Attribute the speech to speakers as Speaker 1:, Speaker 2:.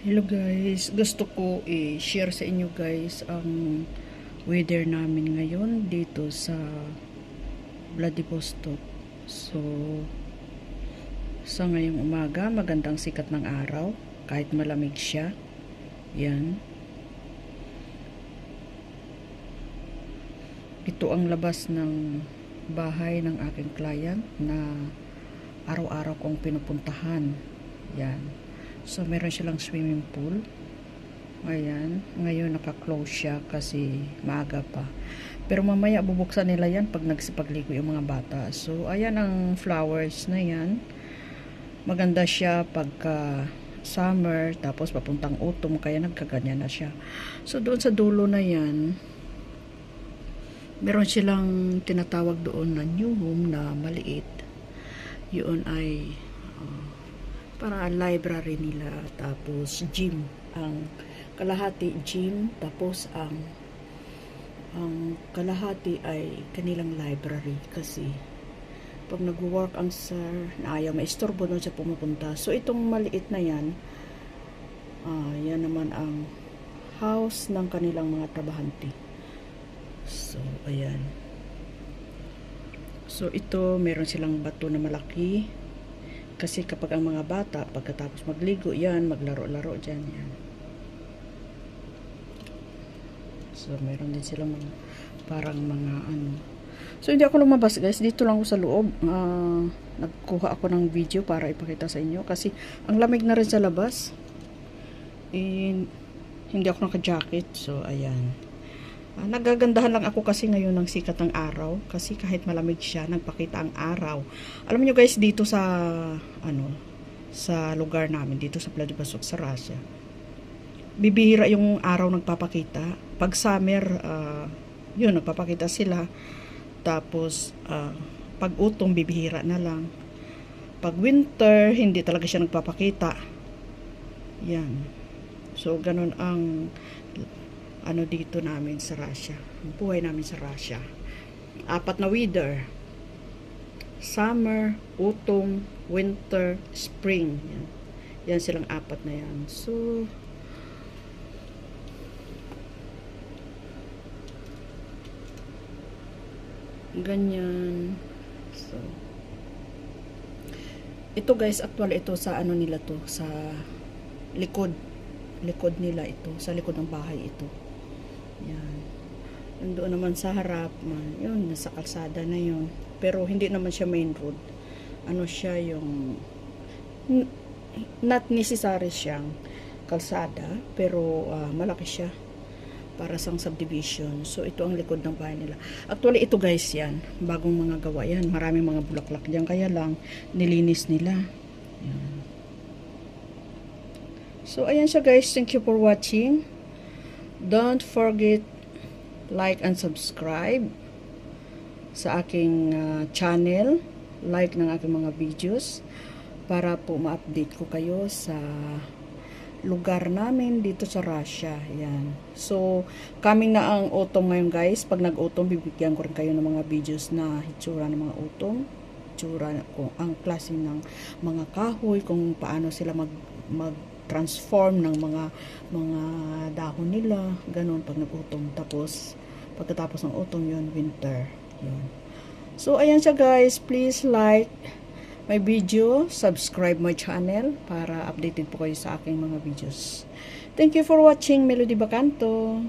Speaker 1: Hello guys, gusto ko i-share sa inyo guys ang weather namin ngayon dito sa Vladivostok. So, sa ngayong umaga, magandang sikat ng araw, kahit malamig siya. Yan. Ito ang labas ng bahay ng aking client na araw-araw kong pinupuntahan. Yan. So, meron silang swimming pool. Ayan. Ngayon, naka-close siya kasi maaga pa. Pero mamaya, bubuksan nila yan pag nagsipagligo yung mga bata. So, ayan ang flowers na yan. Maganda siya pagka summer, tapos papuntang autumn, kaya nagkaganyan na siya. So, doon sa dulo na yan, meron silang tinatawag doon na new home na maliit. Yun ay uh, para library nila. Tapos gym. Ang kalahati gym tapos ang ang kalahati ay kanilang library. Kasi pag nag-work ang sir na ayaw maistorbo doon siya pumupunta. So itong maliit na yan ah yan naman ang house ng kanilang mga trabahante. So ayan. So ito meron silang bato na malaki kasi kapag ang mga bata, pagkatapos magligo, yan, maglaro-laro dyan, yan. So, meron din silang mga, parang mga, ano. So, hindi ako lumabas, guys. Dito lang ako sa loob. Uh, nagkuha ako ng video para ipakita sa inyo. Kasi, ang lamig na rin sa labas. And, hindi ako naka-jacket. So, ayan. Uh, nagagandahan lang ako kasi ngayon ng sikat ng araw. Kasi kahit malamig siya, nagpakita ang araw. Alam niyo guys, dito sa, ano, sa lugar namin, dito sa Vladivostok, sa Russia, bibihira yung araw nagpapakita. Pag summer, uh, yun, nagpapakita sila. Tapos, uh, pag utong, bibihira na lang. Pag winter, hindi talaga siya nagpapakita. Yan. So, ganun ang ano dito namin sa Russia. Buhay namin sa Russia. Apat na weather. Summer, autumn, winter, spring. Yan. Yan silang apat na yan. So, ganyan. So, ito guys, actually ito sa ano nila to, sa likod likod nila ito, sa likod ng bahay ito. Yan. Nandoon naman sa harap, man, yun, nasa kalsada na yun. Pero hindi naman siya main road. Ano siya yung, not necessary siyang kalsada, pero uh, malaki siya para sang subdivision. So, ito ang likod ng bahay nila. Actually, ito guys yan. Bagong mga gawa yan. Maraming mga bulaklak dyan. Kaya lang, nilinis nila. Yan. So, ayan siya guys. Thank you for watching. Don't forget like and subscribe sa aking uh, channel. Like ng aking mga videos para po ma-update ko kayo sa lugar namin dito sa Russia. Yan. So, coming na ang autumn ngayon guys. Pag nag-autumn, bibigyan ko rin kayo ng mga videos na hitsura ng mga autumn. Hitsura, kung ang klase ng mga kahoy, kung paano sila mag, mag transform ng mga mga dahon nila, ganun pag nag-autumn. Tapos, pagkatapos ng autumn yun, winter. Yun. So, ayan siya guys. Please like my video, subscribe my channel para updated po kayo sa aking mga videos. Thank you for watching Melody Bacanto.